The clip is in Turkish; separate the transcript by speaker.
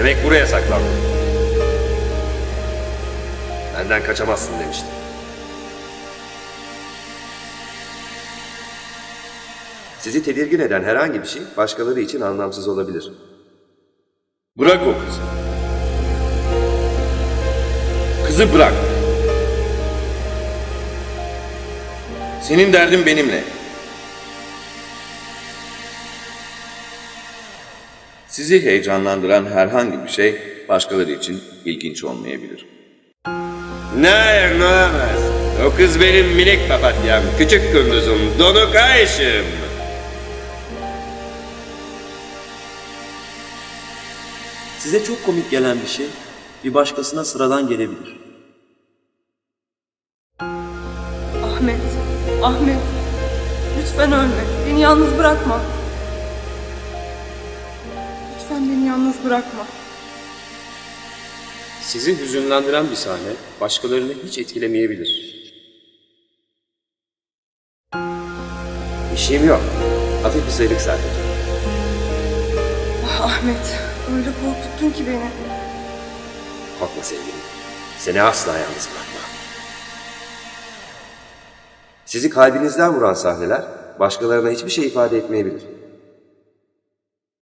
Speaker 1: Demek buraya saklandın. Benden kaçamazsın demiştim. Sizi tedirgin eden herhangi bir şey başkaları için anlamsız olabilir. Bırak o kızı. Kızı bırak. Senin derdin benimle.
Speaker 2: Sizi heyecanlandıran herhangi bir şey başkaları için ilginç olmayabilir.
Speaker 1: Ne olamaz. O kız benim minik papatyam, küçük kunduzum, donuk Ayşem.
Speaker 3: Size çok komik gelen bir şey bir başkasına sıradan gelebilir.
Speaker 4: Ahmet, Ahmet. Lütfen ölme. Beni yalnız bırakma. Lütfen beni yalnız bırakma.
Speaker 5: Sizi hüzünlendiren bir sahne başkalarını hiç etkilemeyebilir.
Speaker 1: Bir şeyim yok. Hafif bir sıyrık sadece.
Speaker 4: Ah Ahmet, öyle korkuttun ki beni.
Speaker 1: Korkma sevgilim. Seni asla yalnız bırakmam. Sizi kalbinizden vuran sahneler başkalarına hiçbir şey ifade etmeyebilir.